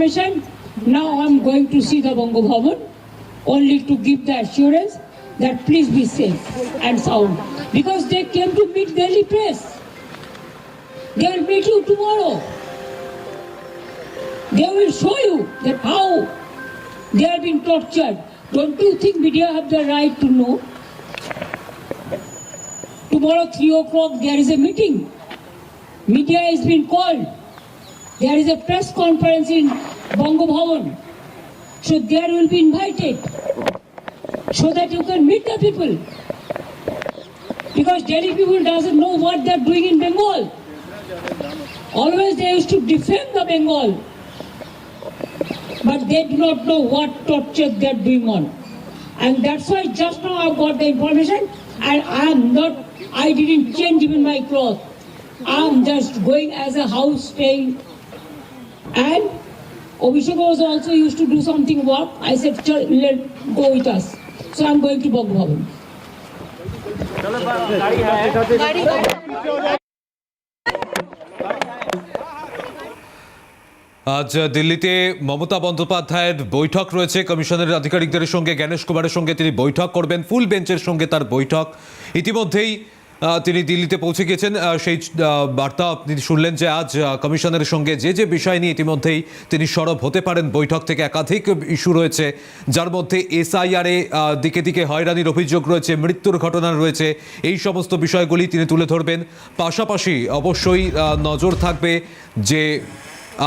information. Now I'm going to see the Bongo Bhavan only to give the assurance that please be safe and sound. Because they came to meet Delhi press. They will meet you tomorrow. They will show you that how they have been tortured. Don't you think media have the right to know? Tomorrow, 3 o'clock, there is a meeting. Media has been called. There is a press conference in Bongo Bhavan. So there will be invited. So that you can meet the people. Because Delhi people doesn't know what they are doing in Bengal. Always they used to defend the Bengal. But they do not know what torture they are doing on. And that's why just now I got the information and I am not, I didn't change even my clothes. I am just going as a house staying. And Abhishek was also used to do something work. I said, "Chal, let go with us. So I'm going to Bongo Bhavan. আজ দিল্লিতে মমতা বন্দ্যোপাধ্যায়ের বৈঠক রয়েছে কমিশনের আধিকারিকদের সঙ্গে জ্ঞানেশ কুমারের সঙ্গে তিনি বৈঠক করবেন ফুল বেঞ্চের সঙ্গে তার বৈঠক ইতিমধ্যেই তিনি দিল্লিতে পৌঁছে গেছেন। সেই বার্তা আপনি শুনলেন যে আজ কমিশনের সঙ্গে যে যে বিষয় নিয়ে ইতিমধ্যেই তিনি সরব হতে পারেন, বৈঠক থেকে একাধিক ইস্যু রয়েছে, যার মধ্যে এসআইআরে দিকে দিকে হয়রানির অভিযোগ রয়েছে, মৃত্যুর ঘটনা রয়েছে, এই সমস্ত বিষয়গুলি তিনি তুলে ধরবেন। পাশাপাশি অবশ্যই নজর থাকবে যে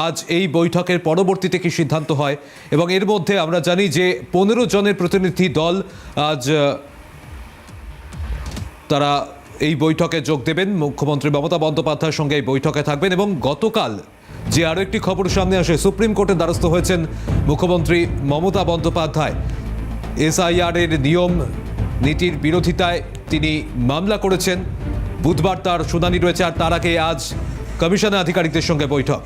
আজ এই বৈঠকের পরবর্তীতে কি সিদ্ধান্ত হয় এবং এর মধ্যে আমরা জানি যে পনেরো জনের প্রতিনিধি দল আজ তারা এই বৈঠকে যোগ দেবেন মুখ্যমন্ত্রী মমতা বন্দ্যোপাধ্যায়ের সঙ্গে এই বৈঠকে থাকবেন এবং গতকাল যে আরও একটি খবর সামনে আসে, সুপ্রিম কোর্টের দ্বারস্থ হয়েছেন মুখ্যমন্ত্রী মমতা বন্দ্যোপাধ্যায়। এসআইআর এর নিয়ম নীতির বিরোধিতায় তিনি মামলা করেছেন। বুধবার তার শুনানি রয়েছে আর তার আগে আজ কমিশনের আধিকারিকদের সঙ্গে বৈঠক।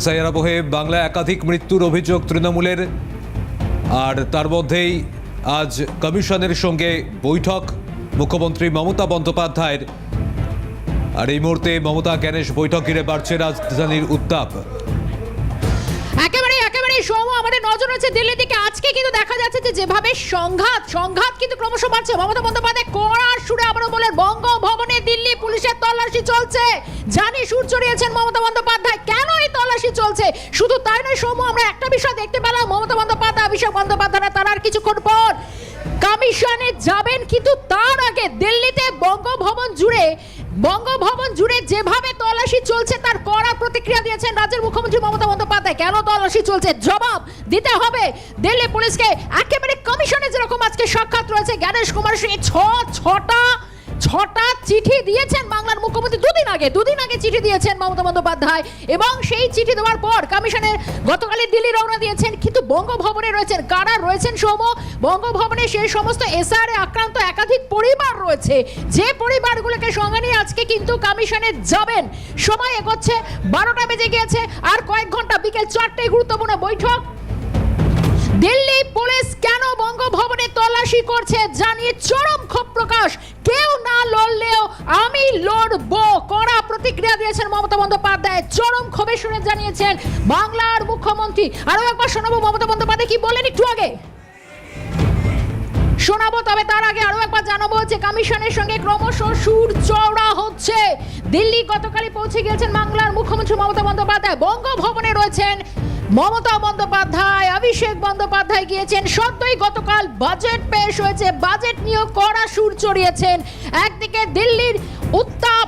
এসআইআর আবহে বাংলা একাধিক মৃত্যুর অভিযোগ তৃণমূলের। আর তার মধ্যেই আজ কমিশনের সঙ্গে বৈঠক, মুখ্যমন্ত্রী মমতা বন্দ্যোপাধ্যায়ের। আর এই মুহূর্তে মমতা জ্ঞানেশ বৈঠক বাড়ছে রাজধানীর উত্তাপ। আমাদের নজর হচ্ছে দিল্লি দিকে। আজকে কিন্তু দেখা যাচ্ছে যে যেভাবে সংঘাত সংঘাত কিন্তু ক্রমশ বাড়ছে। মমতা বন্দ্যোপাধ্যায় কড়ার সুরে আবারও বলেন বঙ্গভবনে দিল্লি পুলিশের তল্লাশি চলছে। জানি সুর চড়িয়েছেন মমতা বন্দ্যোপাধ্যায়। কেন এই তল্লাশি চলছে? শুধু তাই নয় সৌম আমরা একটা বিষয় দেখতে পেলাম। মমতা বন্দ্যোপাধ্যায়, অভিষেক বন্দ্যোপাধ্যায় তার আর কিছুক্ষণ পর কমিশনে যাবেন। কিন্তু তার আগে দিল্লিতে বঙ্গভবন জুড়ে বঙ্গভবন জুড়ে যেভাবে তল্লাশি চলছে, তার কড়া প্রতিক্রিয়া দিয়েছেন রাজ্যের মুখ্যমন্ত্রী মমতা বন্দ্যোপাধ্যায়। কেন তল্লাশি চলছে? জবাব দিতে হবে দিল্লি পুলিশকে। একেবারে কমিশনে যেরকম আজকে সাক্ষাৎ রয়েছে, জ্ঞানেশ কুমার সঙ্গে ছ ছটা ছটা চিঠি দিয়েছেন বাংলার মুখ্যমন্ত্রী দুদিন আগে দুদিন আগে চিঠি দিয়েছেন মমতা বন্দ্যোপাধ্যায়। এবং সেই চিঠি দেওয়ার পর কমিশনের গতকালই দিল্লি রওনা দিয়েছেন, কিন্তু বঙ্গভবনে রয়েছেন কারা? রয়েছেন সৌম বঙ্গভবনে সেই সমস্ত এসআরে আক্রান্ত একাধিক পরিবার রয়েছে। যে পরিবারগুলোকে সঙ্গে নিয়ে আজকে কিন্তু কমিশনে যাবেন। সময় এগোচ্ছে, বারোটা বেজে গিয়েছে, আর কয়েক ঘণ্টা, বিকেল চারটে গুরুত্বপূর্ণ বৈঠক। দিল্লি পুলিশ কেন বঙ্গভবনে তল্লাশি করছে জানিয়ে চরম ক্ষোভ প্রকাশ। কেউ না লড়লেও আমি লড়ব, কড়া প্রতিক্রিয়া দিয়েছেন মমতা বন্দ্যোপাধ্যায়। চরম ক্ষোভে শুনে জানিয়েছেন বাংলার মুখ্যমন্ত্রী। আরও একবার শোনাবো মমতা বন্দ্যোপাধ্যায় কি বলেন একটু আগে? শোনাবো, তবে তার আগে আরও একবার জানাব যে কমিশনের সঙ্গে ক্রমশ সুর চওড়া হচ্ছে। দিল্লি গতকালই পৌঁছে গিয়েছেন বাংলার মুখ্যমন্ত্রী মমতা বন্দ্যোপাধ্যায়। বঙ্গভবনে রয়েছেন মমতা বন্দ্যোপাধ্যায়, অভিষেক বন্দ্যোপাধ্যায় গিয়েছেন। সদ্যই গতকাল বাজেট পেশ হয়েছে, বাজেট নিয়েও কড়া সুর চড়িয়েছেন। একদিকে দিল্লির উত্তাপ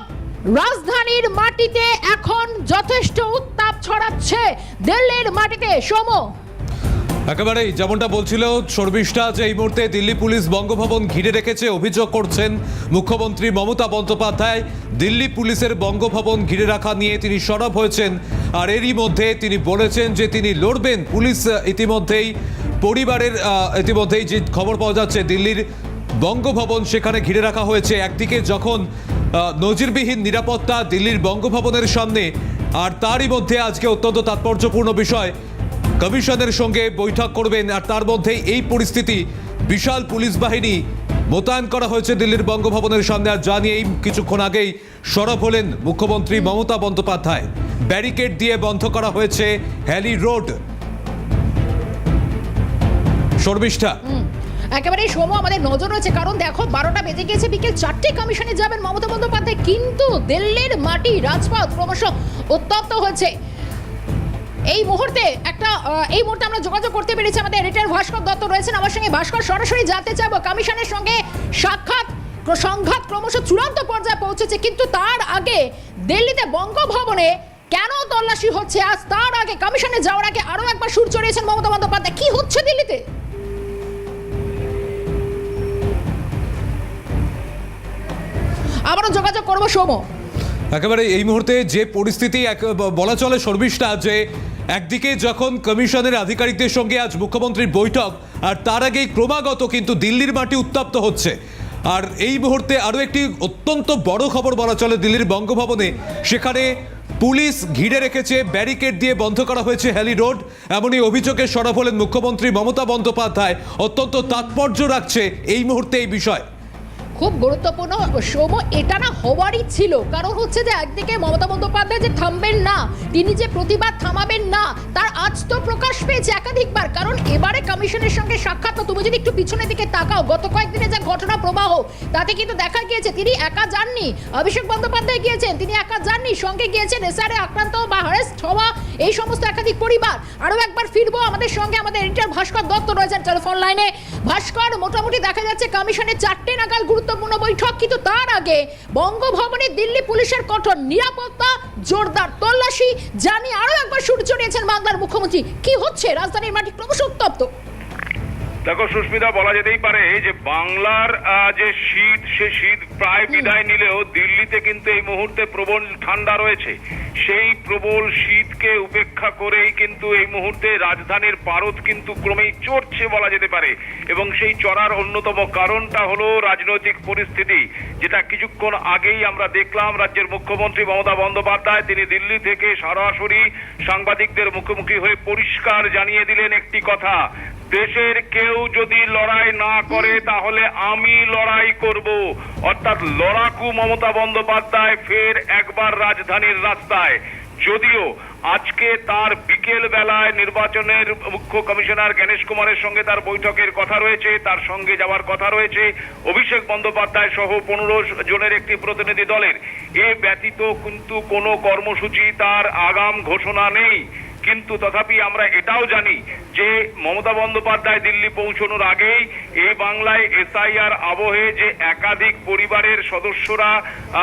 রাজধানীর মাটিতে এখন যথেষ্ট উত্তাপ ছড়াচ্ছে। দিল্লির মাটিতে, সোম। একেবারেই যেমনটা বলছিল শর্মিষ্ঠা যে এই মুহূর্তে দিল্লি পুলিশ বঙ্গভবন ঘিরে রেখেছে অভিযোগ করছেন মুখ্যমন্ত্রী মমতা বন্দ্যোপাধ্যায়। দিল্লি পুলিশের বঙ্গভবন ঘিরে রাখা নিয়ে তিনি সরব হয়েছেন আর এরই মধ্যে তিনি বলেছেন যে তিনি লড়বেন পুলিশ ইতিমধ্যেই পরিবারের ইতিমধ্যেই যে খবর পাওয়া যাচ্ছে, দিল্লির বঙ্গভবন সেখানে ঘিরে রাখা হয়েছে। একদিকে যখন নজিরবিহীন নিরাপত্তা দিল্লির বঙ্গভবনের সামনে, আর তারই মধ্যে আজকে অত্যন্ত তাৎপর্যপূর্ণ বিষয় কমিশনের সঙ্গে বৈঠক করবেন আর তার মধ্যেই এই পরিস্থিতি। বিশাল পুলিশ বাহিনী মোতায়েন করা হয়েছে দিল্লির বঙ্গভবনের সামনে। আর যা নিয়েই কিছুক্ষণ আগেই সরব হলেন মুখ্যমন্ত্রী মমতা বন্দ্যোপাধ্যায়। ব্যারিকেড দিয়ে বন্ধ করা হয়েছে হ্যালি রোড। শর্মিষ্ঠা। একেবারে সময়, আমাদের নজর রয়েছে। কারণ দেখো, বারোটা বেজে গিয়েছে, বিকেল চারটে কমিশনে যাবেন মমতা বন্দ্যোপাধ্যায়। কিন্তু দিল্লির মাটি রাজপথ ক্রমশ উত্তপ্ত হয়েছে এই মুহূর্তে একটা এই মুহূর্তে আমরা যোগাযোগ করতে পেরেছি আমাদের এডিটর ভাস্কর দত্ত রয়েছেন। আমার সঙ্গে ভাস্কর, সরাসরি জানতে চাইব কমিশনের সঙ্গে সাক্ষাৎ সংঘাত ক্রমশ চূড়ান্ত পর্যায়ে পৌঁছেছে, কিন্তু তার আগে দিল্লিতে বঙ্গভবনে কেন তল্লাশি হচ্ছে? আজ তার আগে কমিশনে যাওয়ার আগে আরও একবার সুর চড়িয়েছেন মমতা বন্দ্যোপাধ্যায়। কি হচ্ছে দিল্লিতে? আবারও যোগাযোগ করব সোম একেবারে এই মুহূর্তে যে পরিস্থিতি, এক- বলা চলে শর্মিষ্ঠা, যে একদিকে যখন কমিশনের আধিকারিকদের সঙ্গে আজ মুখ্যমন্ত্রীর বৈঠক, আর তার আগেই ক্রমাগত কিন্তু দিল্লির মাটি উত্তপ্ত হচ্ছে। আর এই মুহূর্তে আরও একটি অত্যন্ত বড় খবর বলা চলে দিল্লির বঙ্গভবনে। সেখানে পুলিশ ঘিরে রেখেছে, ব্যারিকেড দিয়ে বন্ধ করা হয়েছে হ্যালি রোড। এমনই অভিযোগে সরব হলেন মুখ্যমন্ত্রী মমতা বন্দ্যোপাধ্যায়। অত্যন্ত তাৎপর্য রাখছে এই মুহূর্তে এই বিষয়। খুব গুরুত্বপূর্ণ সোম এটা না হওয়ারই ছিল। কারণ হচ্ছে যে একদিকে মমতা বন্দ্যোপাধ্যায় যে থামবেন না, তিনি যে প্রতিবাদ থামাবেন না, তার আজ তো প্রকাশ পেয়েছে একাধিকবার। কারণ এবারে কমিশনের সঙ্গে সাক্ষাৎ তুমি যদি একটু পিছনের দিকে তাকাও, গত কয়েকদিনে যা ঘটনা প্রবাহ, তাতে কিন্তু দেখা গিয়েছে তিনি একা যাননি। অভিষেক বন্দ্যোপাধ্যায় গিয়েছেন, তিনি একা যাননি, সঙ্গে গিয়েছেন এসআরে আক্রান্ত বা হারেস্ট হওয়া এই সমস্ত একাধিক পরিবার। আরও একবার ফিরবো আমাদের সঙ্গে, আমাদের এডিটর ভাস্কর দত্ত রয়েছেন টেলিফোন লাইনে। ভাস্কর, মোটামুটি দেখা যাচ্ছে কমিশনের চারটে নাগাল গুরুত্বপূর্ণ বৈঠক, কিন্তু তার আগে বঙ্গভবনে দিল্লি পুলিশের কঠোর নিরাপত্তা, জোরদার তল্লাশি, জানি আরও একবার সূর্য চড়িয়েছেন বাংলার মুখ্যমন্ত্রী। কি হচ্ছে? রাজধানীর মাটি ক্রমশ উত্তপ্ত। দেখো সুস্মিতা বলা যেতেই পারে যে বাংলার যে শীত সে শীত প্রায় বিদায় নিলেও দিল্লিতে কিন্তু এই মুহূর্তে প্রবল ঠান্ডা রয়েছে। সেই প্রবল শীতকে উপেক্ষা করেই কিন্তু এই মুহূর্তে রাজধানীর পারদ কিন্তু ক্রমেই চড়ছে বলা যেতে পারে। এবং সেই চড়ার অন্যতম কারণটা হলো রাজনৈতিক পরিস্থিতি যেটা কিছুক্ষণ আগেই আমরা দেখলাম রাজ্যের মুখ্যমন্ত্রী মমতা বন্দ্যোপাধ্যায় তিনি দিল্লি থেকে সরাসরি সাংবাদিকদের মুখোমুখি হয়ে পরিষ্কার জানিয়ে দিলেন একটি কথা। দেশের কেউ যদি লড়াই না করে, তাহলে আমি লড়াই করব। অর্থাৎ লড়াকু মমতা বন্দ্যোপাধ্যায় ফের একবার রাজধানীর রাস্তায়। যদিও আজকে তার বিকেল বেলায় নির্বাচনের মুখ্য কমিশনার গণেশ কুমারের সঙ্গে তার বৈঠকের কথা রয়েছে, তার সঙ্গে যাওয়ার কথা রয়েছে। অভিষেক বন্দ্যোপাধ্যায় সহ পনেরো জনের একটি প্রতিনিধি দলের। এ ব্যতীত কিন্তু কোনো কর্মসূচি তার আগাম ঘোষণা নেই। কিন্তু তথাপি আমরা এটাও জানি যে মমতা বন্দ্যোপাধ্যায় দিল্লি পৌঁছানোর আগেই এই বাংলায় এসআইআর আবহে যে একাধিক পরিবারের সদস্যরা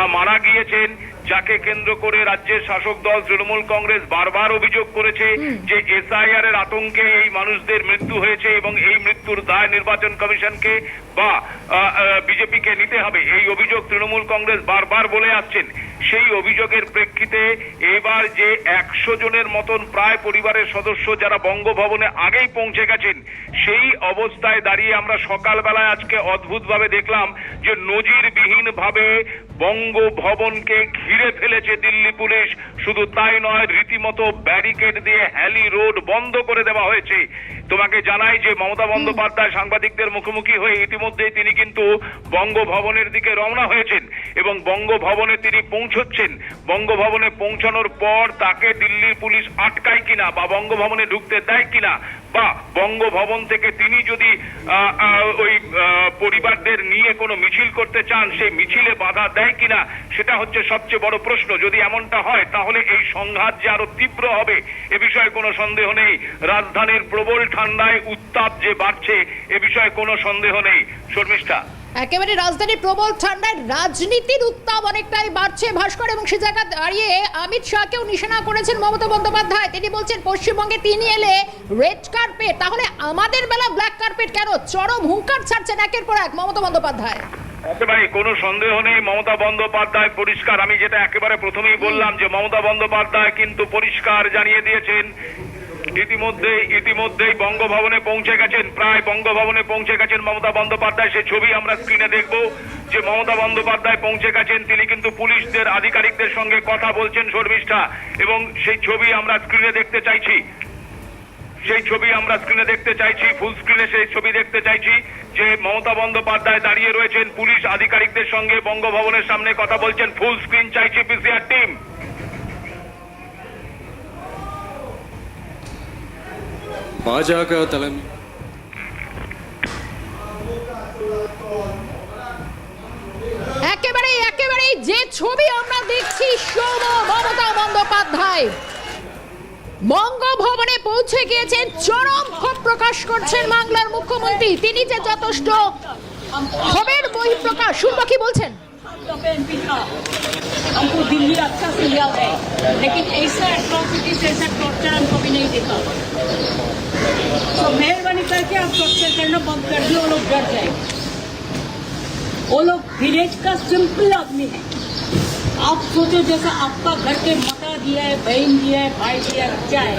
মারা গিয়েছেন যাকে কেন্দ্র করে রাজ্যের শাসক দল তৃণমূল কংগ্রেস বারবার অভিযোগ করেছে যে এসআইআর এর আতঙ্কে এই মানুষদের মৃত্যু হয়েছে এবং এই মৃত্যুর দায় নির্বাচন কমিশনকে বা বিজেপিকে নিতে হবে। এই অভিযোগ তৃণমূল কংগ্রেস বারবার বলে আসছেন। সেই অভিযোগের প্রেক্ষিতে এবার যে একশো জনের মতন প্রায় পরিবারের সদস্য যারা বঙ্গভবনে আগেই পৌঁছে গেছেন সেই অবস্থায় দাঁড়িয়ে আমরা সকালবেলায় আজকে অদ্ভুতভাবে দেখলাম যে নজিরবিহীন ভাবে বঙ্গভবনকে ঘিরে ফেলেছে দিল্লি পুলিশ। শুধু তাই নয়, রীতিমতো ব্যারিকেড দিয়ে হ্যালি রোড বন্ধ করে দেওয়া হয়েছে। তোমাকে জানাই যে মমতা বন্দ্যোপাধ্যায় সাংবাদিকদের মুখোমুখি হয়ে ইতিমধ্যেই তিনি কিন্তু বঙ্গভবনের দিকে রওনা হয়েছেন এবং বঙ্গভবনে তিনি পৌঁছচ্ছেন। বঙ্গভবনে পৌঁছানোর পর তাকে দিল্লির পুলিশ আটকায় কিনা বা বঙ্গভবনে ঢুকতে দেয় কিনা বা বঙ্গভবন থেকে তিনি যদি ওই পরিবারদের নিয়ে কোনো মিছিল করতে চান সেই মিছিলে বাধা দেয় কিনা, সেটা হচ্ছে সবচেয়ে বড় প্রশ্ন। যদি এমনটা হয়, তাহলে এই সংঘাত যে আরও তীব্র হবে, এ বিষয়ে কোনো সন্দেহ নেই। রাজধানীর প্রবল ঠান্ডায় উত্তাপ যে বাড়ছে, এ বিষয়ে কোনো সন্দেহ নেই। শর্মিষ্ঠা। একেবারে রাজধানীর প্রবল ঠান্ডায় রাজনীতির উত্তাপ অনেকটাই বাড়ছে ভাস্কর এবং সে জায়গা দাঁড়িয়ে অমিত শাহকেও নিশানা করেছেন মমতা বন্দ্যোপাধ্যায়। তিনি বলছেন, পশ্চিমবঙ্গে তিনি এলে রেড কার্পেট তাহলে আমাদের বেলা ব্ল্যাক কার্পেট কেন? চরম হুঙ্কার ছাড়ছেন একের পর এক মমতা বন্দ্যোপাধ্যায়। একেবারে কোনো সন্দেহ নেই, মমতা বন্দ্যোপাধ্যায় পরিষ্কার। আমি যেটা একেবারে প্রথমেই বললাম যে, মমতা বন্দ্যোপাধ্যায় কিন্তু পরিষ্কার জানিয়ে দিয়েছেন ইতিমধ্যে, ইতিমধ্যেই বঙ্গভবনে পৌঁছে গেছেন, প্রায় বঙ্গভবনে পৌঁছে গেছেন মমতা বন্দ্যোপাধ্যায়। সেই ছবি আমরা স্ক্রিনে দেখব যে মমতা বন্দ্যোপাধ্যায় পৌঁছে গেছেন, তিনি কিন্তু পুলিশদের, আধিকারিকদের সঙ্গে কথা বলছেন শর্মিষ্ঠা, এবং সেই ছবি আমরা স্ক্রিনে দেখতে চাইছি। সেই ছবি আমরা স্ক্রিনে দেখতে চাইছি ফুল স্ক্রিনে সেই ছবি দেখতে চাইছি যে মমতা বন্দ্যোপাধ্যায় দাঁড়িয়ে রয়েছেন, পুলিশ আধিকারিকদের সঙ্গে বঙ্গভবনের সামনে কথা বলছেন ফুল স্ক্রিন চাইছি পিসিআর টিম பாஜக தலைமை একেবারে একেবারে যে ছবি আমরা দেখছি সৌম মমতা বন্দ্যোপাধ্যায় বঙ্গভবনে পৌঁছে গিয়েছেন চরম ক্ষোভ প্রকাশ করছেন বাংলার মুখ্যমন্ত্রী তিনি যে যথেষ্ট ক্ষোভের বহিঃপ্রকাশ শুনবো কি বলছেন एमपी था हमको दिल्ली अच्छा से याद है लेकिन ऐसा एट्रॉसिटीज ऐसा टॉर्चर हम कभी नहीं देखा तो मेहरबानी करके आप टॉर्चर करना बंद कर दिए, वो लोग डर जाएँगे। वो लोग विलेज का सिंपल आदमी है। आप सोचो जैसा आपका घर के माता दिया है, बहन दिया है, भाई दिया है, बच्चा है।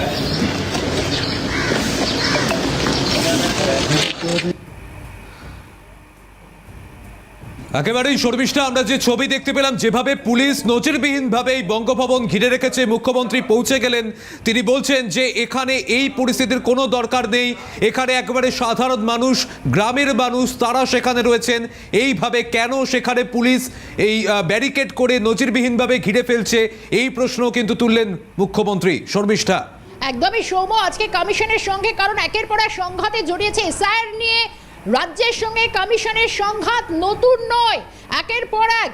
একেবারেই শর্মিষ্ঠা, আমরা যে ছবি দেখতে পেলাম, যেভাবে পুলিশ নজিরবিহীনভাবে এই বঙ্গভবন ঘিরে রেখেছে, মুখ্যমন্ত্রী পৌঁছে গেলেন। তিনি বলছেন যে এখানে এই পরিস্থিতির কোনো দরকার নেই। এখানে একেবারে সাধারণ মানুষ, গ্রামের মানুষ, তারা সেখানে রয়েছেন। এইভাবে কেন সেখানে পুলিশ এই ব্যারিকেড করে নজিরবিহীনভাবে ঘিরে ফেলছে? এই প্রশ্ন কিন্তু তুললেন মুখ্যমন্ত্রী শর্মিষ্ঠা। একদমই সৌম্য, আজকে কমিশনের সঙ্গে, কারণ একের পর এক সংঘাতে জড়িয়েছে এসআইআর নিয়ে। রাজ্যের সঙ্গে কমিশনের সংঘাত নতুন নয়, একের পর এক।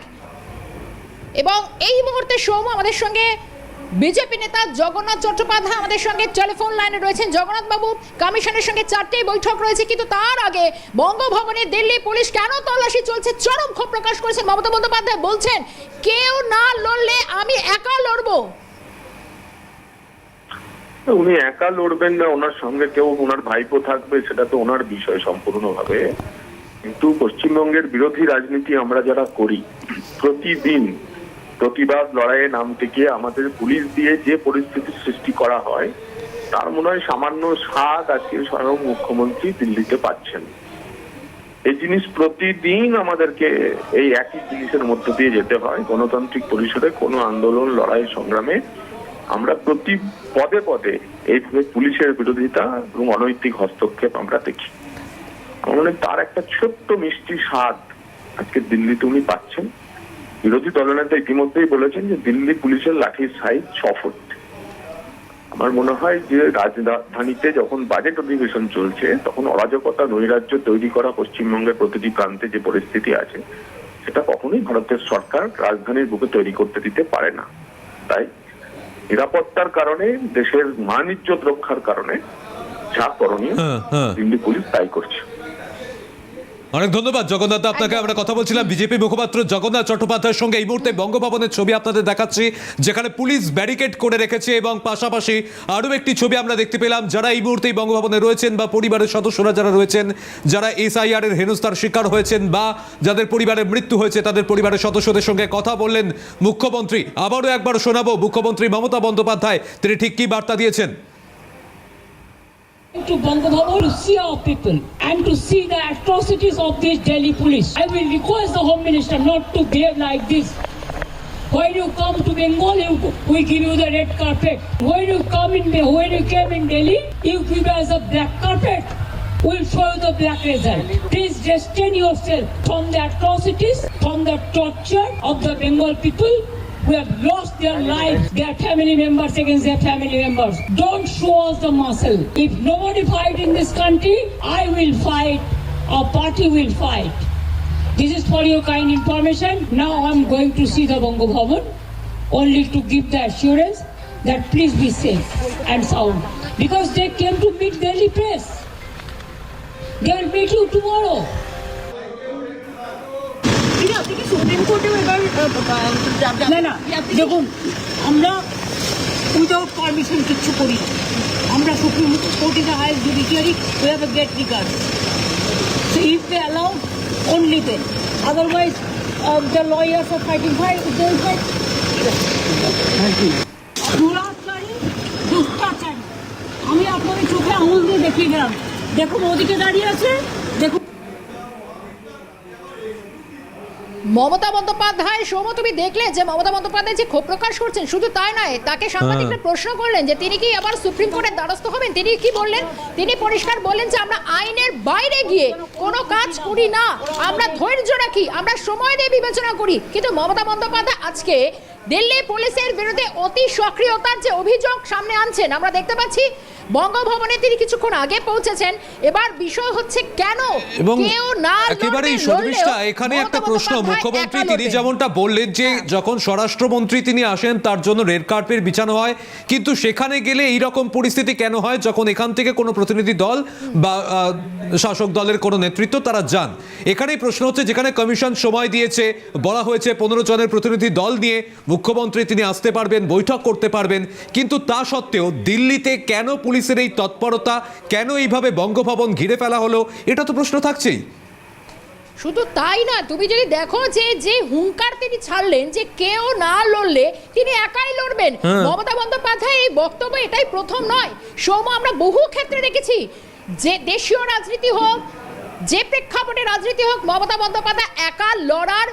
এবং এই মুহূর্তে সৌম্য আমাদের সঙ্গে, বিজেপি নেতা জগন্নাথ চট্টোপাধ্যায় আমাদের সঙ্গে টেলিফোন লাইনে রয়েছেন। জগন্নাথ বাবু কমিশনের সঙ্গে চারটেই বৈঠক রয়েছে, কিন্তু তার আগে বঙ্গভবনে দিল্লি পুলিশ কেন তল্লাশি চলছে চরম ক্ষোভ প্রকাশ করেছেন মমতা বন্দ্যোপাধ্যায় বলছেন, কেউ না লড়লে আমি একা লড়বো। উনি একা লড়বেন না ওনার সঙ্গে কেউ ওনার ভাইপো থাকবে, সেটা তো ওনার বিষয় সম্পূর্ণভাবে। কিন্তু পশ্চিমবঙ্গের বিরোধী রাজনীতি আমরা যারা করি, প্রতিদিন প্রতিবাদ লড়াইয়ে নামতে গিয়ে আমাদের পুলিশ দিয়ে যে পরিস্থিতির সৃষ্টি করা হয়, তার মনে হয় সামান্য স্বাদ আজকে স্বয়ং মুখ্যমন্ত্রী দিল্লিতে পাচ্ছেন। এই জিনিস প্রতিদিন আমাদেরকে এই একই জিনিসের মধ্য দিয়ে যেতে হয়। গণতান্ত্রিক পরিষদে কোনো আন্দোলন, লড়াই, সংগ্রামে আমরা প্রতি পদে পদে এইভাবে পুলিশের বিরোধিতা এবং অনৈতিক হস্তক্ষেপ আমরা দেখি। মনে তার একটা ছোট্ট মিষ্টি স্বাদ আজকে দিল্লিতে উনি পাচ্ছেন। বিরোধী দলনেতা ইতিমধ্যেই বলেছেন যে দিল্লি পুলিশের লাঠির সাইজ ছ ফুট। আমার মনে হয় যে রাজধানীতে যখন বাজেট অধিবেশন চলছে, তখন অরাজকতা, নৈরাজ্য তৈরি করা পশ্চিমবঙ্গের প্রতিটি প্রান্তে যে পরিস্থিতি আছে, সেটা কখনোই ভারতের সরকার রাজধানীর বুকে তৈরি করতে দিতে পারে না। তাই নিরাপত্তার কারণে দেশের মান ইজ্জত রক্ষার কারণে যা করণীয় হ্যাঁ, হ্যাঁ। দিল্লি পুলিশ তাই করছে অনেক ধন্যবাদ জগন্নাথ আপনাকে আমরা কথা বলছিলাম। বিজেপি মুখপাত্র জগন্নাথ চট্টোপাধ্যায়ের সঙ্গে এই মুহূর্তে বঙ্গভবনের ছবি আপনাদের দেখাচ্ছি যেখানে পুলিশ ব্যারিকেড করে রেখেছে এবং পাশাপাশি আরও একটি ছবি আমরা দেখতে পেলাম। যারা এই মুহূর্তে বঙ্গভবনে রয়েছেন বা পরিবারের সদস্যরা যারা রয়েছেন যারা এসআইআর এর হেনস্থার শিকার হয়েছেন বা যাদের পরিবারের মৃত্যু হয়েছে তাদের পরিবারের সদস্যদের সঙ্গে কথা বললেন মুখ্যমন্ত্রী। আবারও একবার শোনাবো মুখ্যমন্ত্রী মমতা বন্দ্যোপাধ্যায়। তিনি ঠিক কী বার্তা দিয়েছেন? To Bangabhavan to see our people and to see the atrocities of this Delhi police. I will request the Home Minister not to behave like this. When you come to Bengal, you, we give you the red carpet. When you come in, when you came in Delhi, you give us a black carpet. We'll show you the black result. Please restrain yourself from the atrocities, from the torture of the Bengal people who have lost their lives, their family members against their family members. Don't show us the muscle. If nobody fight in this country, I will fight. Our party will fight. This is for your kind information. Now I'm going to see the Bongo Bhavan only to give the assurance that please be safe and sound. Because they came to meet Delhi press. They will meet you tomorrow. Supreme কোর্টেও এবার না না দেখুন আমরা without permission কিচ্ছু করি না। আমরা supreme court is highest judiciary we have a great regard so if they allow only then otherwise the lawyers are fighting fight they fight দুরাচারী দুষ্টাচারী। আমি আপনাদের চোখে আঙুল দিয়ে দেখিয়ে গেলাম দেখুন ওদিকে দাঁড়িয়ে আছে মমতা বন্দ্যোপাধ্যায় সৌম তুমি দেখলে যে মমতা বন্দ্যোপাধ্যায় যে ক্ষোভ প্রকাশ করছেন শুধু তাই নয় তাকে সাংবাদিকরা প্রশ্ন করলেন যে তিনি কি আবার সুপ্রিম কোর্টের দ্বারস্থ হবেন? তিনি কি বললেন? তিনি পরিষ্কার বললেন যে আমরা আইনের বাইরে গিয়ে কোনো কাজ করি না আমরা ধৈর্য রাখি আমরা সময় দিয়ে বিবেচনা করি। কিন্তু মমতা বন্দ্যোপাধ্যায় আজকে দিল্লি পুলিশের বিরুদ্ধে অতি সক্রিয়তার যে অভিযোগ সামনে আনছেন আমরা দেখতে পাচ্ছি বঙ্গভবনে তিনি কিছুক্ষণ আগে পৌঁছেছেন। এবার বিষয় হচ্ছে কেন কেউ না একেবারেই শর্মিষ্ঠা এখানে একটা প্রশ্ন। মুখ্যমন্ত্রী তিনি যেমনটা বললেন যে যখন স্বরাষ্ট্রমন্ত্রী তিনি আসেন তার জন্য রেড কার্পেট বিছানো হয়। কিন্তু সেখানে গেলে এই রকম পরিস্থিতি কেন হয়? যখন এখান থেকে কোনো প্রতিনিধি দল বা শাসক দলের কোনো নেতৃত্ব তারা যান। এখানেই প্রশ্ন হচ্ছে যেখানে কমিশন সময় দিয়েছে বলা হয়েছে পনেরো জনের প্রতিনিধি দল নিয়ে মুখ্যমন্ত্রী তিনি আসতে পারবেন বৈঠক করতে পারবেন। কিন্তু তা সত্ত্বেও দিল্লিতে কেন পুলিশের এই তৎপরতা কেন এইভাবে বঙ্গভবন ঘিরে ফেলা হলো এটা তো প্রশ্ন থাকছেই। শুধু তাই না তুমি যদি দেখো যে যে হুঙ্কার তিনি ছাড়লেন যে কেউ না লড়লে তিনি একাই লড়বেন। মমতা বন্দ্যোপাধ্যায় এই বক্তব্য এটাই প্রথম নয়। সৌম আমরা বহু ক্ষেত্রে দেখেছি যে দেশীয় রাজনীতি হোক যে প্রেক্ষাপটে রাজনীতি হোক মমতা বন্দ্যোপাধ্যায় একা লড়ার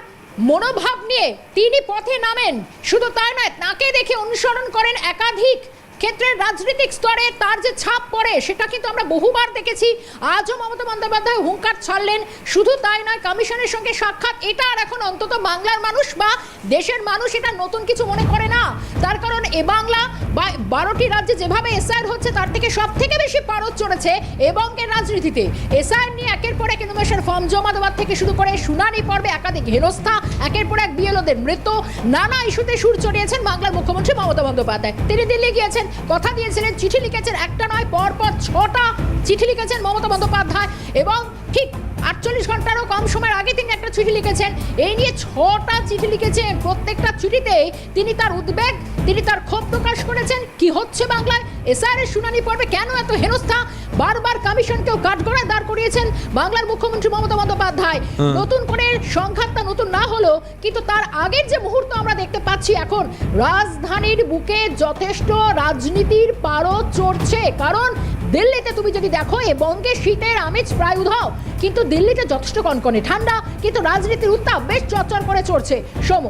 মনোভাব নিয়ে তিনি পথে নামেন। শুধু তাই নয় তাকে দেখে অনুসরণ করেন একাধিক ক্ষেত্রে রাজনৈতিক স্তরে তার যে ছাপ পড়ে, সেটা কিন্তু আমরা বহুবার দেখেছি। আজও মমতা বন্দ্যোপাধ্যায় হুঙ্কার ছাড়লেন। শুধু তাই নয়, কমিশনের সঙ্গে সাক্ষাৎ, এটা আর এখন অন্তত বাংলার মানুষ বা দেশের মানুষ এটা নতুন কিছু মনে করে না। তার কারণ এ বাংলা বা বারোটি রাজ্যে যেভাবে এসআইআর হচ্ছে, তার থেকে সব থেকে বেশি পারদ চড়েছে এবং এর রাজনীতিতে। এসআইআর নিয়ে একের পর এক ইনোভেশন ফর্ম জমা দেওয়ার থেকে শুরু করে শুনানি পর্বে একাধিক হেনস্থা, একের পর এক বিএলওদের মৃত্যু, নানা ইস্যুতে সুর চড়িয়েছেন বাংলার মুখ্যমন্ত্রী মমতা বন্দ্যোপাধ্যায়। তিনি দিল্লি গিয়েছেন, কথা দিয়েছিলেন, চিঠি লিখেছেন একটা নয় পর পর ছটা চিঠি লিখেছেন মমতা বন্দ্যোপাধ্যায় এবং ঠিক আটচল্লিশ ঘন্টারও কম সময়ের আগে তিনি একটা চিঠি লিখেছেন। এই নিয়ে ছটা চিঠি লিখেছেন। প্রত্যেকটা চিঠিতে তিনি তার উদ্বেগ তিনি তার ক্ষোভ প্রকাশ করেছেন। কি হচ্ছে বাংলায়? এসআর এর শুনানি পর্বে কেন এত হেনস্থা? বারবার কমিশনকেও কাঠগড়ায় দাঁড় করিয়েছেন বাংলার মুখ্যমন্ত্রী মমতা বন্দ্যোপাধ্যায়। নতুন করে সংঘাতটা নতুন না হলেও কিন্তু তার আগের যে মুহূর্ত আমরা দেখতে পাচ্ছি এখন রাজধানীর বুকে যথেষ্ট রাজনীতির পারদ চড়ছে। কারণ দিল্লিতে তুমি যদি দেখো, এ বঙ্গে শীতের আমেজ প্রায় উধাও। কিন্তু দিল্লিতে যথেষ্ট কনকনে। ঠান্ডা, কিন্তু রাজনীতির উত্তাপ বেশ চরচর করে চড়ছে। সোম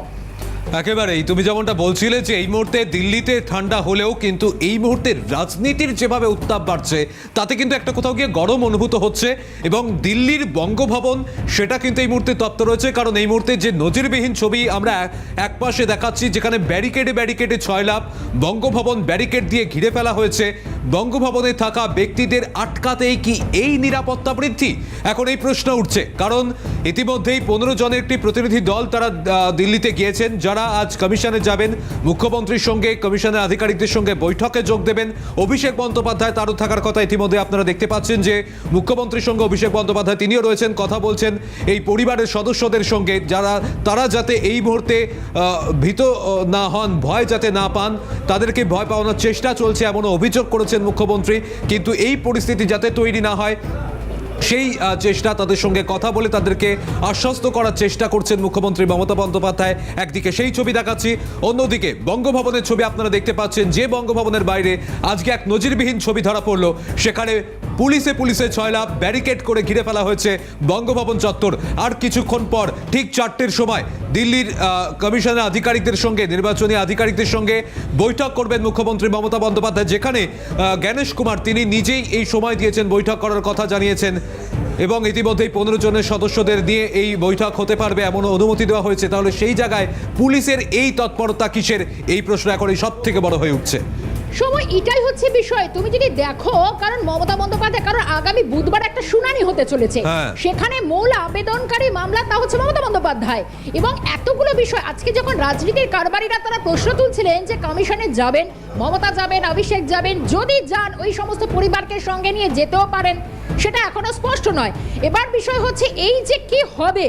একেবারেই, তুমি যেমনটা বলছিলে যে এই মুহূর্তে দিল্লিতে ঠান্ডা হলেও কিন্তু এই মুহূর্তে রাজনীতির যেভাবে উত্তাপ বাড়ছে, তাতে কিন্তু একটা কোথাও গিয়ে গরম অনুভূত হচ্ছে এবং দিল্লির বঙ্গভবন, সেটা কিন্তু এই মুহূর্তে তপ্ত রয়েছে। কারণ এই মুহূর্তে যে নজিরবিহীন ছবি আমরা এক পাশে দেখাচ্ছি, যেখানে ব্যারিকেডে ব্যারিকেডে ছয় লাভ বঙ্গভবন ব্যারিকেড দিয়ে ঘিরে ফেলা হয়েছে। বঙ্গভবনে থাকা ব্যক্তিদের আটকাতেই কি এই নিরাপত্তা বৃদ্ধি? এখন এই প্রশ্ন উঠছে। কারণ ইতিমধ্যেই পনেরো জনের একটি প্রতিনিধি দল তারা দিল্লিতে গিয়েছেন, যারা আজ কমিশনে যাবেন। মুখ্যমন্ত্রীর সঙ্গে, কমিশনের আধিকারিকদের সঙ্গে বৈঠকে যোগ দেবেন। অভিষেক বন্দ্যোপাধ্যায় তারও থাকার কথা ইতিমধ্যে আপনারা দেখতে পাচ্ছেন যে, মুখ্যমন্ত্রীর সঙ্গে অভিষেক বন্দ্যোপাধ্যায় তিনিও রয়েছেন, কথা বলছেন। এই পরিবারের সদস্যদের সঙ্গে যারা, তারা যাতে এই মুহূর্তে ভীত না হন, ভয় যাতে না পান, তাদেরকে ভয় পাওয়ানোর চেষ্টা চলছে এমন অভিযোগ করেছেন মুখ্যমন্ত্রী। কিন্তু এই পরিস্থিতি যাতে তৈরি না হয় সেই চেষ্টা তাদের সঙ্গে কথা বলে তাদেরকে আশ্বস্ত করার চেষ্টা করছেন মুখ্যমন্ত্রী মমতা বন্দ্যোপাধ্যায়। একদিকে সেই ছবি দেখাচ্ছি, অন্যদিকে বঙ্গভবনের ছবি আপনারা দেখতে পাচ্ছেন যে বঙ্গভবনের বাইরে আজকে এক নজিরবিহীন ছবি ধরা পড়ল। সেখানে পুলিশে পুলিশে ছয়লাভ ব্যারিকেড করে ঘিরে ফেলা হয়েছে বঙ্গভবন চত্বর। আর কিছুক্ষণ পর, ঠিক চারটের সময়, দিল্লির কমিশনের আধিকারিকদের সঙ্গে, নির্বাচনী আধিকারিকদের সঙ্গে বৈঠক করবেন মুখ্যমন্ত্রী মমতা বন্দ্যোপাধ্যায়। যেখানে জ্ঞানেশ কুমার, তিনি নিজেই এই সময় দিয়েছেন বৈঠক করার কথা জানিয়েছেন এবং ইতিমধ্যেই পনেরো জনের সদস্যদের নিয়ে এই বৈঠক হতে পারবে এমন অনুমতি দেওয়া হয়েছে। তাহলে সেই জায়গায় পুলিশের এই তৎপরতা কিসের? এই প্রশ্ন এখন সব থেকে বড় হয়ে উঠছে। সময় এটাই হচ্ছে বিষয়। তুমি যদি দেখো কারণ মমতা বন্দ্যোপাধ্যায় কারণ আগামী বুধবার একটা শুনানি হতে চলেছে। হ্যাঁ। সেখানে মূল আবেদনকারী মামলা তা হচ্ছে মমতা বন্দ্যোপাধ্যায়। এবং এতগুলো বিষয় আজকে যখন রাজনীতির কারবারিরা তারা প্রশ্ন তুলছিলেন যে কমিশনে যাবেন মমতা যাবেন অভিষেক যাবেন যদি যান ওই সমস্ত পরিবারকে সঙ্গে নিয়ে যেতেও পারেন সেটা এখনও স্পষ্ট নয়। এবার বিষয় হচ্ছে এই যে কি হবে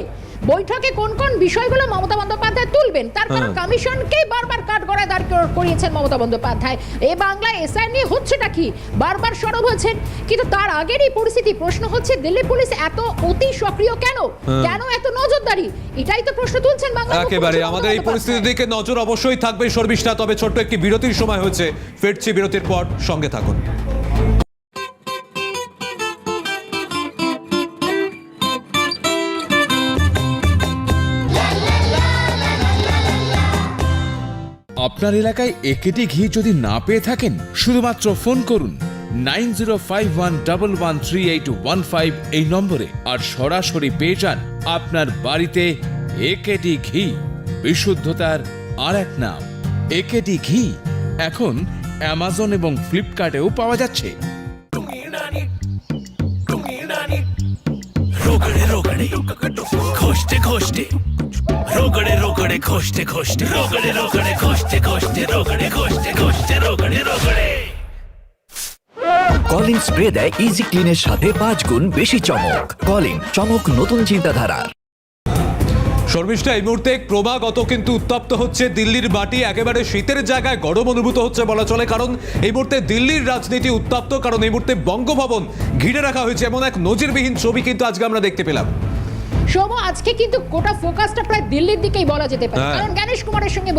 বৈঠকে কোন কোন বিষয়গুলো মমতা বন্দ্যোপাধ্যায় তুলবেন? তার কারণ হ্যাঁ। কমিশনকেই বারবার কাঠগড়ায় দাঁড় করিয়েছেন মমতা বন্দ্যোপাধ্যায়। এ বাংলায় এসআই নিয়ে হচ্ছেটা কি? বারবার সরব হয়েছেন। কিন্তু তার আগের এই পরিস্থিতি প্রশ্ন হচ্ছে দিল্লি পুলিশ এত অতি সক্রিয় কেন? কেন এত নজরদারি? এটাই তো প্রশ্ন তুলছেন বাংলা একেবারে আমাদের এই পরিস্থিতির দিকে নজর অবশ্যই থাকবে শর্মিষ্ঠা তবে ছোট্ট একটি বিরতির সময় হয়েছে। ফিরছি বিরতির পর সঙ্গে থাকুন। আপনার এলাকায় একেটি ঘি যদি না পেয়ে থাকেন, শুধুমাত্র ফোন করুন nine zero five one one three eight one five এই নম্বরে আর সরাসরি পেয়ে যান আপনার বাড়িতে একেটি ঘি। বিশুদ্ধতার আর এক নাম, একেটি ঘি। এখন অ্যামাজন এবং ফ্লিপকার্টেও পাওয়া যাচ্ছে। ঘোষটে রোগড়ে রোগড়ে খোষ্টে খোষ্টে রোগড়ে রোগড়ে খোষ্টে খোষ্টে রোগড়ে খোষ্টে খোষ্টে রোগড়ে রোগড়ে। কলিন স্প্রে দেয় ইজি ক্লিনের সাথে পাঁচ গুণ বেশি চমক। কলিং চমক নতুন চিন্তাধারা। শর্মিষ্ঠা এই মুহূর্তে ক্রমাগত কিন্তু উত্তপ্ত হচ্ছে দিল্লির বাটি একেবারে শীতের জায়গায় গরম অনুভূত হচ্ছে বলা চলে কারণ এই মুহূর্তে দিল্লির রাজনীতি উত্তপ্ত কারণ এই মুহূর্তে বঙ্গভবন ঘিরে রাখা হয়েছে এমন এক নজিরবিহীন ছবি কিন্তু আজকে আমরা দেখতে পেলাম। সৌম আজকে কিন্তু গোটা ফোকাসটা প্রায় দিল্লির দিকেই বলা যেতে পারে। হ্যাঁ। কারণ জ্ঞানেশ কুমারের সঙ্গে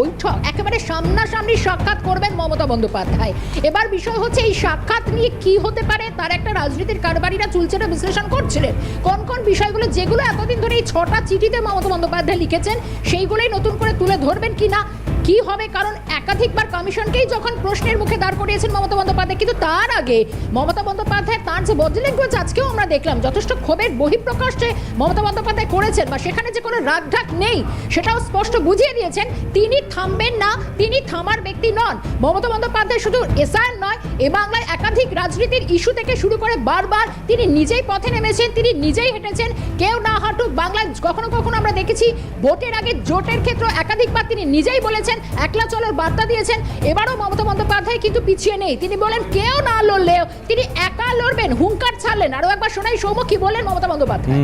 বৈঠক একেবারে সামনাসামনি সাক্ষাৎ করবেন মমতা বন্দ্যোপাধ্যায়। এবার বিষয় হচ্ছে এই সাক্ষাৎ নিয়ে কি হতে পারে? তার একটা রাজনীতির কারবারিরা চুলচেরা বিশ্লেষণ করছিলেন। কোন কোন বিষয়গুলো যেগুলো এতদিন ধরে এই ছটা চিঠিতে মমতা বন্দ্যোপাধ্যায় লিখেছেন সেইগুলোই নতুন করে তুলে ধরবেন কি না কি হবে? কারণ একাধিকবার কমিশনকেই যখন প্রশ্নের মুখে দাঁড় করিয়েছেন মমতা বন্দ্যোপাধ্যায়, কিন্তু তার আগে মমতা বন্দ্যোপাধ্যায় তার যে বডি আজকেও আমরা দেখলাম, যথেষ্ট ক্ষোভের বহিঃপ্রকাশ মমতা বন্দ্যোপাধ্যায় করেছেন বা সেখানে যে কোনো রাগঢাক নেই, সেটাও স্পষ্ট বুঝিয়ে দিয়েছেন, তিনি থামবেন না, তিনি থামার ব্যক্তি নন। মমতা বন্দ্যোপাধ্যায় শুধু এসআইআর নয়, এ বাংলায় একাধিক রাজনীতির ইস্যু থেকে শুরু করে বারবার তিনি নিজেই পথে নেমেছেন, তিনি নিজেই হেঁটেছেন, কেউ না হাঁটুক বাংলায় কখনো কখনো আমরা দেখেছি ভোটের আগে জোটের ক্ষেত্রে একাধিকবার তিনি নিজেই বলেছেন একলা চলার বার্তা দিয়েছেন। এবারও মমতা বন্দ্যোপাধ্যায় কিন্তু পিছিয়ে নেই। তিনি বলেন কেউ না লড়লেও তিনি একা লড়বেন হুঙ্কার ছাড়লেন। আরও একবার শোনাই সৌম্য কি বলেন Mamata Bandyopadhyay?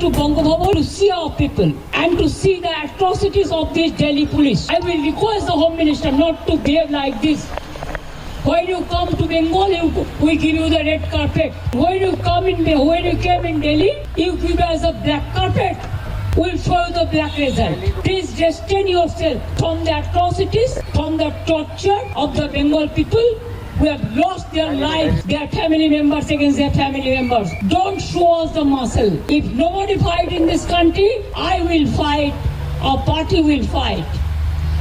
to Bongo Bhavan to see our people and to see the atrocities of this Delhi police. I will request the Home Minister not to behave like this. When you come to Bengal, you, we give you the red carpet. When you come in, when you came in Delhi, you give us a black carpet. We'll show you the black result. Please restrain yourself from the atrocities, from the torture of the Bengal people who have lost their lives, their family members against their family members. Don't show us the muscle. If nobody fight in this country, I will fight. Our party will fight.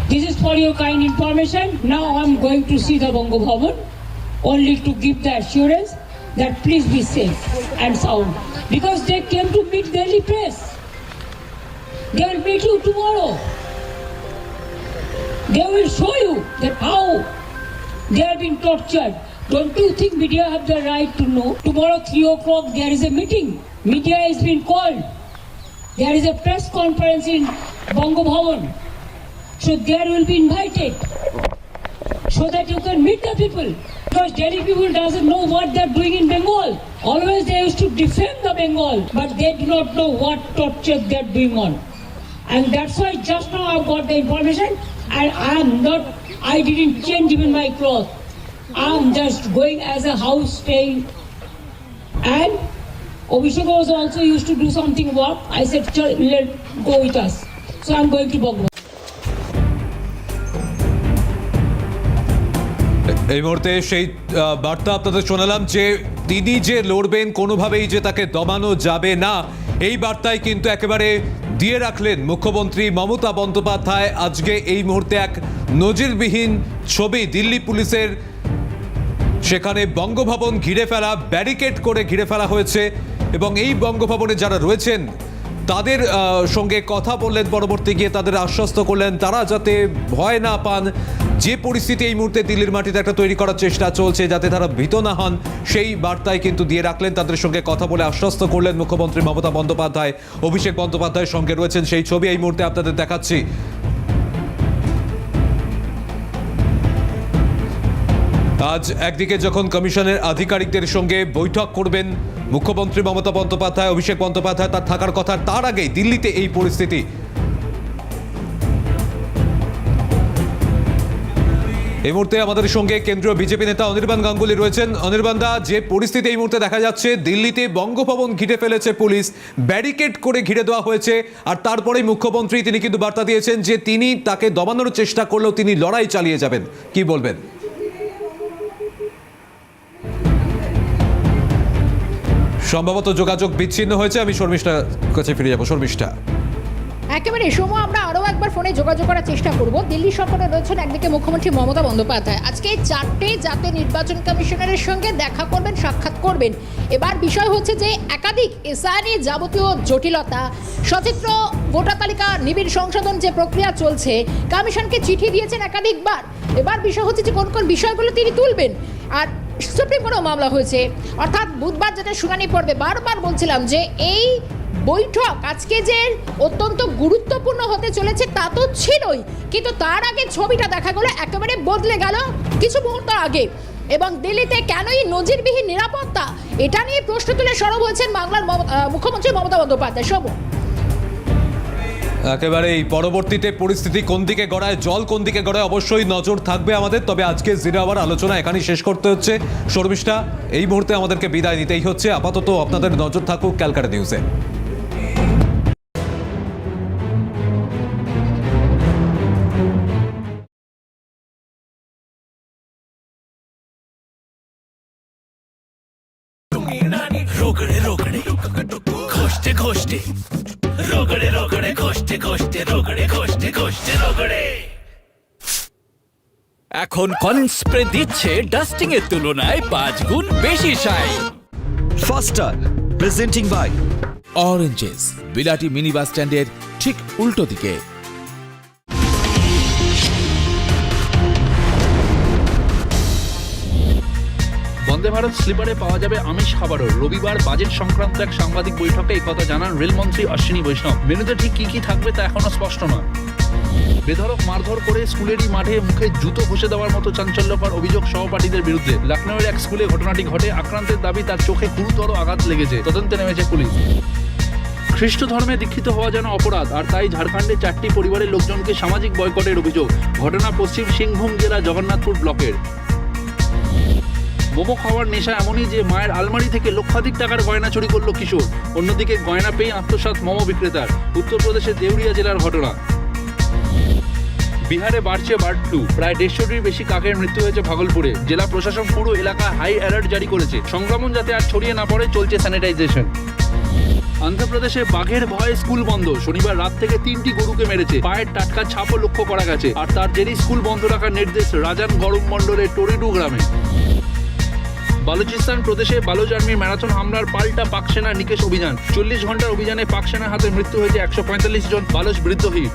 This is for your kind information. Now I'm going to see the Bongo Bhavan only to give the assurance that please be safe and sound. Because they came to meet Delhi press. They will meet you tomorrow. They will show you that how they have been tortured. Don't you think media have the right to know? Tomorrow, 3 o'clock, there is a meeting. Media is being called. There is a press conference in Bongo Bhavan. So there will be invited. So that you can meet the people. Because Delhi people doesn't know what they're doing in Bengal. Always they used to defend the Bengal, but they do not know what torture they're doing on. And that's why just now I've got the information and I am not, I didn't change even my clothes. I'm just going as a house staying. And Abhishek was also used to do something work. I said, let go with us. So I'm going to Bogwa. এই মুহূর্তে সেই বার্তা আপনাদের শোনালাম যে তিনি যে লড়বেন কোনোভাবেই যে তাকে দমানো যাবে না, এই বার্তায় কিন্তু একেবারে দিয়ে রাখলেন মুখ্যমন্ত্রী মমতা বন্দ্যোপাধ্যায় আজকে এই মুহূর্তে এক নজিরবিহীন ছবি দিল্লি পুলিশের। সেখানে বঙ্গভবন ঘিরে ফেলা, ব্যারিকেড করে ঘিরে ফেলা হয়েছে এবং এই বঙ্গভবনে যারা রয়েছেন তাদের সঙ্গে কথা বললেন, পরবর্তী গিয়ে তাদের আশ্বস্ত করলেন, তারা যাতে ভয় না পান, যে পরিস্থিতি এই মুহূর্তে দিল্লির মাটিতে একটা তৈরি করার চেষ্টা চলছে, যাতে তারা ভীত না হন, সেই বার্তায় কিন্তু দিয়ে রাখলেন, তাদের সঙ্গে কথা বলে আশ্বস্ত করলেন মুখ্যমন্ত্রী মমতা বন্দ্যোপাধ্যায়, অভিষেক বন্দ্যোপাধ্যায়ের সঙ্গে রয়েছেন, সেই ছবি এই মুহূর্তে আপনাদের দেখাচ্ছি। আজ একদিকে যখন কমিশনের আধিকারিকদের সঙ্গে বৈঠক করবেন মুখ্যমন্ত্রী মমতা বন্দ্যোপাধ্যায়, অভিষেক বন্দ্যোপাধ্যায় তার থাকার কথা তার আগেই দিল্লিতে এই পরিস্থিতি। এই মুহূর্তে আমাদের সঙ্গে কেন্দ্রীয় বিজেপি নেতা অনির্বাণ গাঙ্গুলি রয়েছেন। অনির্বাণ দা, যে পরিস্থিতি এই মুহূর্তে দেখা যাচ্ছে, দিল্লিতে বঙ্গভবন ঘিরে ফেলেছে পুলিশ, ব্যারিকেড করে ঘিরে দেওয়া হয়েছে, আর তারপরেই মুখ্যমন্ত্রী তিনি কিন্তু বার্তা দিয়েছেন যে তিনি তাকে দমানোর চেষ্টা করলেও তিনি লড়াই চালিয়ে যাবেন। কি বলবেন? সম্ভবত যোগাযোগ বিচ্ছিন্ন হয়েছে, আমি শর্মিষ্ঠার কাছে ফিরে যাব। শর্মিষ্ঠা। একেবারে, সোম, আমরা আরও একবার ফোনে যোগাযোগ করার চেষ্টা করব। দিল্লি সফরে রয়েছেন একদিকে মুখ্যমন্ত্রী মমতা বন্দ্যোপাধ্যায়। আজকে চারটে জাতীয় নির্বাচন কমিশনারের সঙ্গে দেখা করবেন, সাক্ষাৎ করবেন। এবার বিষয় হচ্ছে যে, একাধিক এসআই নিয়ে যাবতীয় জটিলতা, সচিত্র, ভোটার তালিকা, নিবিড় সংশোধন যে প্রক্রিয়া চলছে, কমিশনকে চিঠি দিয়েছেন একাধিকবার। এবার বিষয় হচ্ছে যে, কোন কোন বিষয়গুলো তিনি তুলবেন। আর সুপ্রিম কোর্টেও মামলা হয়েছে। অর্থাৎ বুধবার যেটা শুনানি পড়বে বারবার বলছিলাম যে এই বৈঠক আজকে যে অত্যন্ত গুরুত্বপূর্ণ হতে চলেছে তা তো ছিলই, কিন্তু তার আগে ছবিটা দেখা গেল, একেবারে বদলে গেল কিছু মুহূর্ত আগে। এবং দিল্লিতে কেনই নজিরবিহীন নিরাপত্তা? এটা নিয়ে প্রশ্ন তুলে সরব হয়েছেন বাংলার মুখ্যমন্ত্রী মমতা বন্দ্যোপাধ্যায়। সব একেবারে এই পরবর্তীতে পরিস্থিতি কোন দিকে গড়ায় জল কোন দিকে গড়ায় অবশ্যই নজর থাকবে আমাদের তবে আজকে জিরো আওয়ার আলোচনা এখানেই শেষ করতে হচ্ছে শর্মিষ্ঠা এই মুহূর্তে আমাদেরকে বিদায় নিতেই হচ্ছে আপাতত আপনাদের নজর থাকুক ক্যালকাটা নিউজে रोकड़े रोकड़े खोजते खोजते रोकड़े ঘষতে ঘষতে রগড়ে ঘষতে ঘষতে রগড়ে। এখন দিচ্ছে ডাস্টিং এর তুলনায় পাঁচ গুণ বেশি শাই ফাস্টার প্রেজেন্টিং বাই অরেঞ্জেস বিলাটি মিনি বাস স্ট্যান্ডের ঠিক উল্টো দিকে। বন্দে ভারত স্লিপারে পাওয়া যাবে আমিষ খাবারও। রবিবার বাজেট সংক্রান্ত এক সাংবাদিক বৈঠকে এই কথা জানান রেলমন্ত্রী অশ্বিনী বৈষ্ণব। মেনুতে ঠিক কি কি থাকবে তা এখনও স্পষ্ট নয়। বেধরক মারধর করে স্কুলেরই মাঠে মুখে জুতো ঘষে দেওয়ার মতো চাঞ্চল্যকর অভিযোগ সহপাঠীদের বিরুদ্ধে। লখনৌয়ের এক স্কুলে ঘটনাটি ঘটে। আক্রান্তের দাবি, তার চোখে গুরুতর আঘাত লেগেছে। তদন্তে নেমেছে পুলিশ। খ্রিস্ট ধর্মে দীক্ষিত হওয়া যেন অপরাধ, আর তাই ঝাড়খণ্ডে চারটি পরিবারের লোকজনকে সামাজিক বয়কটের অভিযোগ। ঘটনা পশ্চিম সিংভূম জেলা জগন্নাথপুর ব্লকের। মোমো খাওয়ার নেশা এমনই যে মায়ের আলমারি থেকে লক্ষাধিক টাকার গয়না চুরি করল কিশোর। অন্যদিকে গয়না পেয়ে আত্মসাৎ মোমো বিক্রেতার। উত্তরপ্রদেশের দেউরিয়া জেলার ঘটনা। বিহারে বাড়ছে বার্ড ফ্লু প্রায় দেড়শোটির বেশি কাকের মৃত্যু হয়েছে ভাগলপুরে। জেলা প্রশাসন পুরো এলাকা হাই অ্যালার্ট জারি করেছে। সংক্রমণ যাতে আর ছড়িয়ে না পড়ে, চলছে স্যানিটাইজেশন। অন্ধ্রপ্রদেশে বাঘের ভয়ে স্কুল বন্ধ। শনিবার রাত থেকে তিনটি গরুকে মেরেছে। পায়ের টাটকা ছাপও লক্ষ্য করা গেছে। আর তার জেরেই স্কুল বন্ধ রাখার নির্দেশ রাজান গরম মণ্ডলের টরিডু গ্রামে। বালুচিস্তান প্রদেশে বালুচ আর্মির ম্যারাথন হামলার পাল্টা পাকসেনা নিকেশ অভিযান। চল্লিশ ঘণ্টার অভিযানে পাকসেনার হাতে মৃত্যু হয়েছে একশো পঁয়তাল্লিশ জন বালুচ বিদ্রোহী